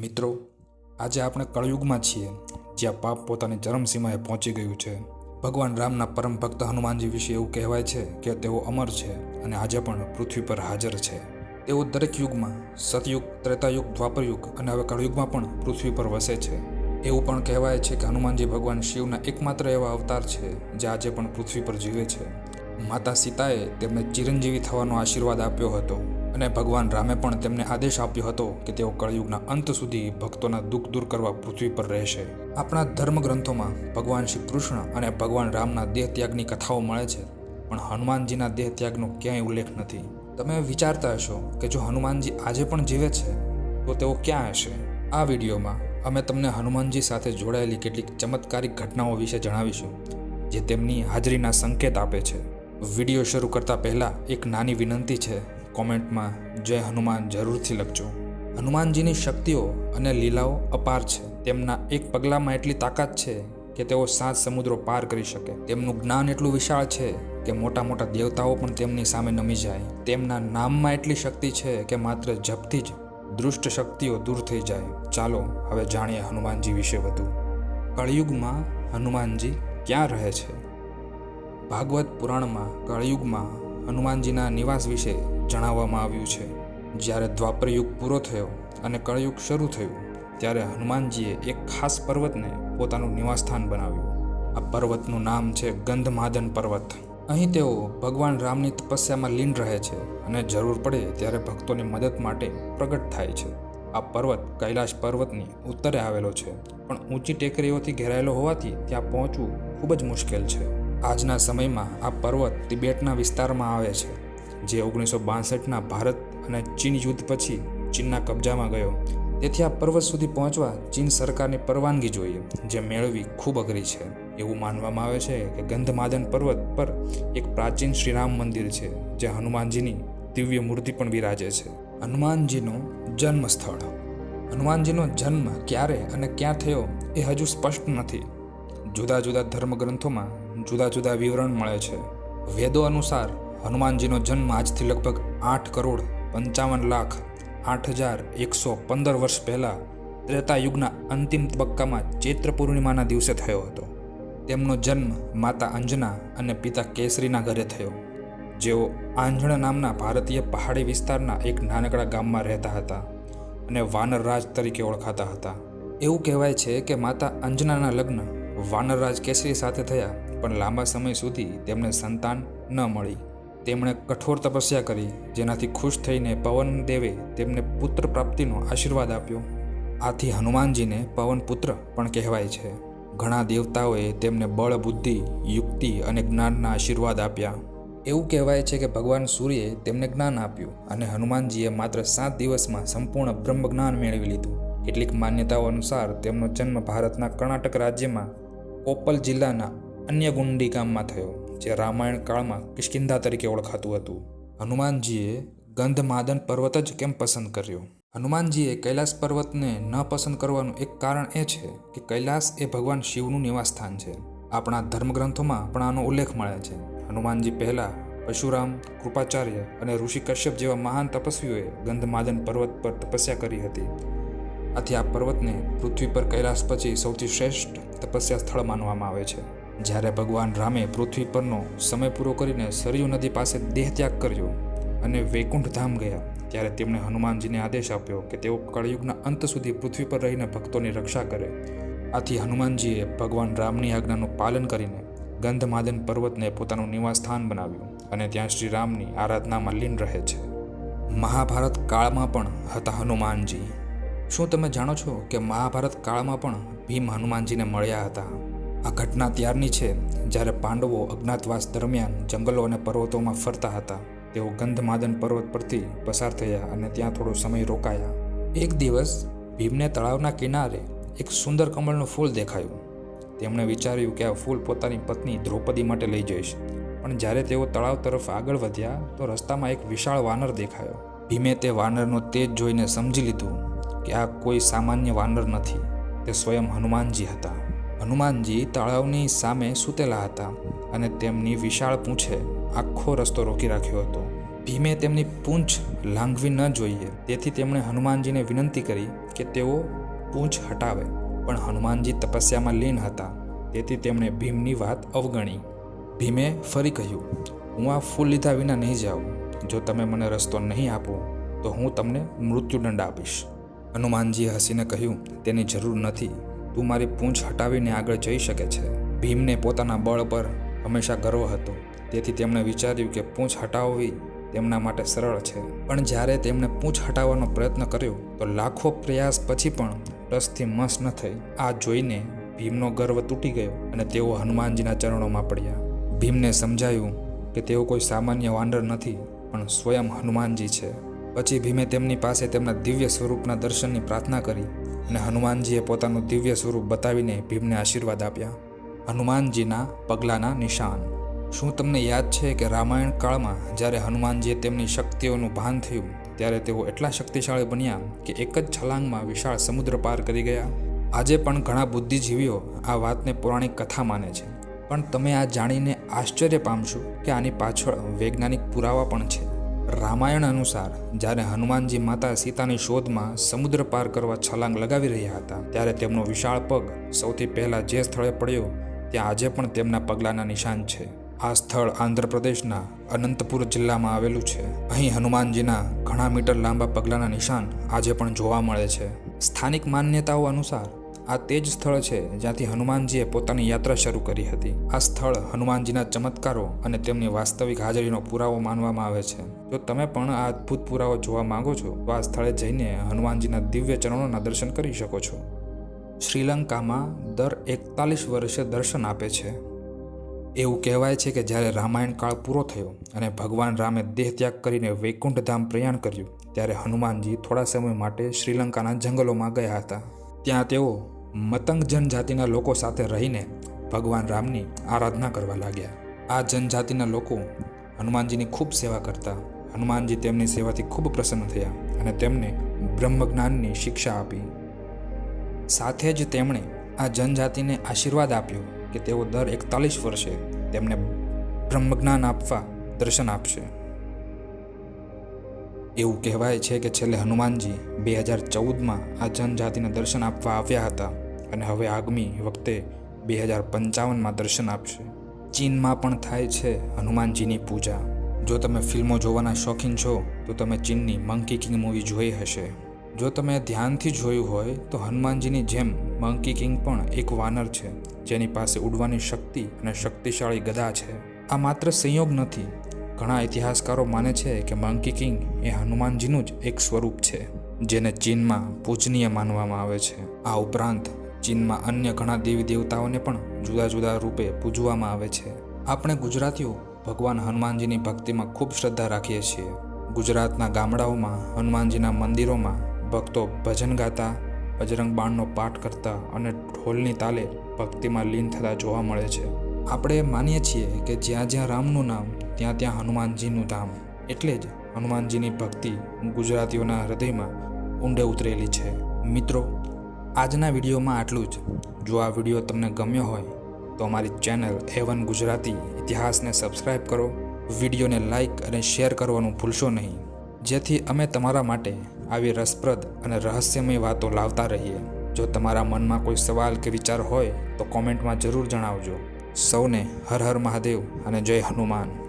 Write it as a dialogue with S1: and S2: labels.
S1: મિત્રો, આજે આપણે કળયુગમાં છીએ, જ્યાં પાપ પોતાની ચરમસીમાએ પહોંચી ગયું છે. ભગવાન રામના પરમ ભક્ત હનુમાનજી વિશે એવું કહેવાય છે કે તેઓ અમર છે અને આજે પણ પૃથ્વી પર હાજર છે. તેઓ દરેક યુગમાં સતયુગ, ત્રેતાયુગ, દ્વાપરયુગ અને હવે કળયુગમાં પણ પૃથ્વી પર વસે છે. એવું પણ કહેવાય છે કે હનુમાનજી ભગવાન શિવના એકમાત્ર એવા અવતાર છે, જે આજે પણ પૃથ્વી પર જીવે છે. માતા સીતાએ તેમને ચિરંજીવી થવાનો આશીર્વાદ આપ્યો હતો. અને ભગવાન રામે પણ તેમને આદેશ આપ્યો હતો કે તેઓ કળયુગના અંત સુધી ભક્તોના દુઃખ દૂર કરવા પૃથ્વી પર રહેશે. આપણા ધર્મગ્રંથોમાં ભગવાન શ્રી કૃષ્ણ અને ભગવાન રામના દેહ ત્યાગની કથાઓ મળે છે, પણ હનુમાનજીના દેહ ત્યાગનો ક્યાંય ઉલ્લેખ નથી. તમે વિચારતા હશો કે જો હનુમાનજી આજે પણ જીવે છે, તો તેઓ ક્યાં હશે? આ વિડીયોમાં અમે તમને હનુમાનજી સાથે જોડાયેલી કેટલીક ચમત્કારિક ઘટનાઓ વિશે જણાવીશું, જે તેમની હાજરીના સંકેત આપે છે. વીડિયો શરૂ કરતા પહેલાં એક નાની વિનંતી છે કોમેન્ટમાં જય હનુમાન જરૂરથી લખજો. હનુમાનજીની શક્તિઓ અને લીલાઓ અપાર છે. તેમના એક પગલામાં એટલી તાકાત છે કે તેઓ સાત સમુદ્રો પાર કરી શકે. તેમનું જ્ઞાન એટલું વિશાળ છે કે મોટા મોટા દેવતાઓ પણ તેમની સામે નમી જાય. તેમના નામમાં એટલી શક્તિ છે કે માત્ર જપથી જ દુષ્ટ શક્તિઓ દૂર થઈ જાય. ચાલો, હવે જાણીએ હનુમાનજી વિશે વધુ. કળિયુગમાં હનુમાનજી ક્યાં રહે છે? ભાગવત પુરાણમાં કળયુગમાં હનુમાનજીના નિવાસ વિશે જણાવવામાં આવ્યું છે. જ્યારે દ્વાપર યુગ પૂરો થયો અને કળયુગ શરૂ થયું, ત્યારે હનુમાનજીએ એક ખાસ પર્વતને પોતાનું નિવાસસ્થાન બનાવ્યું. આ પર્વતનું નામ છે ગંધમાદન પર્વત. અહીં તેઓ ભગવાન રામની તપસ્યામાં લીન રહે છે અને જરૂર પડે ત્યારે ભક્તોની મદદ માટે પ્રગટ થાય છે. આ પર્વત કૈલાશ પર્વતની ઉત્તરે આવેલો છે, પણ ઊંચી ટેકરીઓથી ઘેરાયેલો હોવાથી ત્યાં પહોંચવું ખૂબ જ મુશ્કેલ છે. આજના સમયમાં આ પર્વત તિબેટના વિસ્તારમાં આવે છે, જે ઓગણીસો બાસઠના ભારત અને ચીન યુદ્ધ પછી ચીનના કબજામાં ગયો. તેથી આ પર્વત સુધી પહોંચવા ચીન સરકારની પરવાનગી જોઈએ, જે મેળવી ખૂબ અઘરી છે. એવું માનવામાં આવે છે કે ગંધમાદન પર્વત પર એક પ્રાચીન શ્રીરામ મંદિર છે, જે હનુમાનજીની દિવ્ય મૂર્તિ પણ વિરાજે છે. હનુમાનજીનું જન્મ સ્થળ હનુમાનજીનો જન્મ ક્યારે અને ક્યાં થયો એ હજુ સ્પષ્ટ નથી. જુદા જુદા ધર્મગ્રંથોમાં જુદા જુદા વિવરણ મળે છે. વેદો અનુસાર હનુમાનજીનો જન્મ આજથી લગભગ આઠ કરોડ પંચાવન લાખ આઠ હજાર એકસો પંદર વર્ષ પહેલાં ત્રેતા યુગના અંતિમ તબક્કામાં ચૈત્ર પૂર્ણિમાના દિવસે થયો હતો. તેમનો જન્મ માતા અંજના અને પિતા કેસરીના ઘરે થયો. જેઓ આંજણ નામના ભારતીય પહાડી વિસ્તારના એક નાનકડા ગામમાં રહેતા હતા અને વાનરરાજ તરીકે ઓળખાતા હતા. એવું કહેવાય છે કે માતા અંજનાના લગ્ન વાનરરાજ કેસરી સાથે થયા પણ લાંબા સમય સુધી તેમને સંતાન ન મળી. તેમણે કઠોર તપસ્યા કરી, જેનાથી ખુશ થઈને પવન દેવે તેમને પુત્ર પ્રાપ્તિનો આશીર્વાદ આપ્યો. આથી હનુમાનજીને પવન પુત્ર પણ કહેવાય છે. ઘણા દેવતાઓએ તેમને બળ, બુદ્ધિ, યુક્તિ અને જ્ઞાનના આશીર્વાદ આપ્યા. એવું કહેવાય છે કે ભગવાન સૂર્યે તેમને જ્ઞાન આપ્યું અને હનુમાનજીએ માત્ર સાત દિવસમાં સંપૂર્ણ બ્રહ્મ જ્ઞાન મેળવી લીધું. કેટલીક માન્યતાઓ અનુસાર તેમનો જન્મ ભારતના કર્ણાટક રાજ્યમાં કોપ્પલ જિલ્લાના અન્ય ગુંડી ગામમાં થયો, જે રામાયણ કાળમાં કિષ્કિંધા તરીકે ઓળખાતું હતું. હનુમાનજીએ ગંધમાદન પર્વત જ કેમ પસંદ કર્યો? હનુમાનજીએ કૈલાસ પર્વતને ન પસંદ કરવાનું એક કારણ એ છે કે કૈલાસ એ ભગવાન શિવનું નિવાસસ્થાન છે. આપણા ધર્મગ્રંથોમાં પણ આનો ઉલ્લેખ મળે છે. હનુમાનજી પહેલાં પરશુરામ, કૃપાચાર્ય અને ઋષિ કશ્યપ જેવા મહાન તપસ્વીઓએ ગંધમાદન પર્વત પર તપસ્યા કરી હતી. આથી આ પર્વતને પૃથ્વી પર કૈલાસ પછી સૌથી શ્રેષ્ઠ તપસ્યા સ્થળ માનવામાં આવે છે. જ્યારે ભગવાન રામે પૃથ્વી પરનો સમય પૂરો કરીને સરયુ નદી પાસે દેહ ત્યાગ કર્યો અને વૈકુંઠ ધામ ગયા, ત્યારે તેમણે હનુમાનજીને આદેશ આપ્યો કે તેઓ કળયુગના અંત સુધી પૃથ્વી પર રહીને ભક્તોની રક્ષા કરે. આથી હનુમાનજીએ ભગવાન રામની આજ્ઞાનું પાલન કરીને ગંધમાદન પર્વતને પોતાનું નિવાસસ્થાન બનાવ્યું અને ત્યાં શ્રી રામની આરાધનામાં લીન રહે છે. મહાભારત કાળમાં પણ હતા હનુમાનજી. શું તમે જાણો છો કે મહાભારત કાળમાં પણ ભીમ હનુમાનજીને મળ્યા હતા? આ ઘટના ત્યારની છે જ્યારે પાંડવો અજ્ઞાતવાસ દરમિયાન જંગલો અને પર્વતોમાં ફરતા હતા. તેઓ ગંધમાદન પર્વત પરથી પસાર થયા અને ત્યાં થોડો સમય રોકાયા. એક દિવસ ભીમને તળાવના કિનારે એક સુંદર કમળનું ફૂલ દેખાયું. તેમણે વિચાર્યું કે આ ફૂલ પોતાની પત્ની દ્રૌપદી માટે લઈ જઈશ. પણ જ્યારે તેઓ તળાવ તરફ આગળ વધ્યા, તો રસ્તામાં એક વિશાળ વાનર દેખાયો. ભીમે તે વાનરનો તેજ જોઈને સમજી લીધું કે આ કોઈ સામાન્ય વાનર નથી. તે સ્વયં હનુમાનજી હતા. હનુમાનજી તળાવની સામે સૂતેલા હતા અને તેમની વિશાળ પૂંછે આખો રસ્તો રોકી રાખ્યો હતો. ભીમે તેમની પૂંછ લાંઘવી ન જોઈએ. તેથી તેમણે હનુમાનજીને વિનંતી કરી કે તેઓ પૂંછ હટાવે. પણ હનુમાનજી તપસ્યામાં લીન હતા. તેથી તેમણે ભીમની વાત અવગણી. ભીમે ફરી કહ્યું, હું આ ફૂલ લીધા વિના નહીં જાઉં. જો તમે મને રસ્તો નહીં આપો, તો હું તમને મૃત્યુદંડ આપીશ. હનુમાનજીએ હસીને કહ્યું, તેની જરૂર નથી. તું મારી પૂંછ હટાવીને આગળ જઈ શકે છે. ભીમને પોતાના બળ પર હંમેશા ગર્વ હતો. તેથી તેમણે વિચાર્યું કે પૂંછ હટાવવી તેમના માટે સરળ છે. પણ જ્યારે તેમણે પૂંછ હટાવવાનો પ્રયત્ન કર્યો, તો લાખો પ્રયાસ પછી પણ ટસથી મસ ન થઈ. આ જોઈને ભીમનો ગર્વ તૂટી ગયો અને તેઓ હનુમાનજીના ચરણોમાં પડ્યા. ભીમને સમજાયું કે તેઓ કોઈ સામાન્ય વાંડર નથી, પણ સ્વયં હનુમાનજી છે. પછી ભીમે તેમની પાસે તેમના દિવ્ય સ્વરૂપના દર્શનની પ્રાર્થના કરી અને હનુમાનજીએ પોતાનું દિવ્ય સ્વરૂપ બતાવીને ભીમને આશીર્વાદ આપ્યા. હનુમાનજીના પગલાંના નિશાન. શું તમને યાદ છે કે રામાયણ કાળમાં જ્યારે હનુમાનજીએ તેમની શક્તિઓનું ભાન થયું, ત્યારે તેઓ એટલા શક્તિશાળી બન્યા કે એક જ છલાંગમાં વિશાળ સમુદ્ર પાર કરી ગયા? આજે પણ ઘણા બુદ્ધિજીવીઓ આ વાતને પૌરાણિક કથા માને છે. પણ તમે આ જાણીને આશ્ચર્ય પામશો કે આની પાછળ વૈજ્ઞાનિક પુરાવા પણ છે. રામાયણ અનુસાર જ્યારે હનુમાનજી માતા સીતાની શોધમાં સમુદ્ર પાર કરવા છલાંગ લગાવી રહ્યા હતા, ત્યારે તેમનો વિશાળ પગ સૌથી પહેલાં જે સ્થળે પડ્યો, ત્યાં આજે પણ તેમના પગલાંના નિશાન છે. આ સ્થળ આંધ્રપ્રદેશના અનંતપુર જિલ્લામાં આવેલું છે. અહીં હનુમાનજીના ઘણા મીટર લાંબા પગલાંના નિશાન આજે પણ જોવા મળે છે. સ્થાનિક માન્યતાઓ અનુસાર આ તે જ સ્થળ છે જ્યાંથી હનુમાનજીએ પોતાની યાત્રા શરૂ કરી હતી. આ સ્થળ હનુમાનજીના ચમત્કારો અને તેમની વાસ્તવિક હાજરીનો પુરાવો માનવામાં આવે છે. જો તમે પણ આ અદ્ભુત પુરાવો જોવા માંગો છો, તો આ સ્થળે જઈને હનુમાનજીના દિવ્ય ચરણોના દર્શન કરી શકો છો. શ્રીલંકામાં દર એકતાલીસ વર્ષે દર્શન આપે છે. એવું કહેવાય છે કે જ્યારે રામાયણ કાળ પૂરો થયો અને ભગવાન રામે દેહ ત્યાગ કરીને વૈકુંઠધામ પ્રયાણ કર્યું, ત્યારે હનુમાનજી થોડા સમય માટે શ્રીલંકાના જંગલોમાં ગયા હતા. ત્યાં તેઓ મતંગ જનજાતિના લોકો સાથે રહીને ભગવાન રામની આરાધના કરવા લાગ્યા. આ જનજાતિના લોકો હનુમાનજીની ખૂબ સેવા કરતા. હનુમાનજી તેમની સેવાથી ખૂબ પ્રસન્ન થયા અને તેમને બ્રહ્મજ્ઞાનની શિક્ષા આપી. સાથે જ તેમણે આ જનજાતિને આશીર્વાદ આપ્યો કે તેઓ દર એકતાલીસ વર્ષે તેમને બ્રહ્મજ્ઞાન આપવા દર્શન આપશે. એવું કહેવાય છે કે છેલ્લે હનુમાનજી બે હજાર ચૌદમાં આ જનજાતિને દર્શન આપવા આવ્યા હતા અને હવે આગામી વખતે બે હજાર પંચાવનમાં દર્શન આપશે. ચીનમાં પણ થાય છે હનુમાનજીની પૂજા. જો તમે ફિલ્મો જોવાના શોખીન છો, તો તમે ચીનની મંકી કિંગ મૂવી જોઈ હશે. જો તમે ધ્યાનથી જોયું હોય, તો હનુમાનજીની જેમ મંકી કિંગ પણ એક વાનર છે, જેની પાસે ઉડવાની શક્તિ અને શક્તિશાળી ગદા છે. આ માત્ર સંયોગ નથી ઘણા ઇતિહાસકારો માને છે કે મંકી કિંગ એ હનુમાનજીનું જ એક સ્વરૂપ છે, જેને ચીનમાં પૂજનીય માનવામાં આવે છે. આ ઉપરાંત, ચીનમાં અન્ય ઘણા દેવી દેવતાઓને પણ જુદા જુદા રૂપે પૂજવામાં આવે છે. આપણે ગુજરાતીઓ ભગવાન હનુમાનજીની ભક્તિમાં ખૂબ શ્રદ્ધા રાખીએ છીએ. ગુજરાતના ગામડાઓમાં હનુમાનજીના મંદિરોમાં ભક્તો ભજન ગાતા, બજરંગ બાણનો પાઠ કરતા અને ઢોલની તાલે ભક્તિમાં લીન થતા જોવા મળે છે. આપણે માનીએ છીએ કે જ્યાં જ્યાં રામનું નામ ત્યાં ત્યાં હનુમાનજીનું ધામ. એટલે જ હનુમાનજીની ભક્તિ ગુજરાતીઓના હૃદયમાં ઊંડે ઉતરેલી છે. મિત્રો, આજના વિડીયોમાં આટલું જ. જો આ વીડિયો તમને ગમ્યો હોય, તો અમારી ચેનલ એવન ગુજરાતી ઇતિહાસને સબસ્ક્રાઈબ કરો, વિડીયોને લાઇક અને શેર કરવાનું ભૂલશો નહીં. જેથી અમે તમારા માટે આવી રસપ્રદ અને રહસ્યમય વાતો લાવતા રહીએ. જો તમારા મનમાં કોઈ સવાલ કે વિચાર હોય, તો કોમેન્ટમાં જરૂર જણાવજો. સૌને હર હર મહાદેવ અને જય હનુમાન.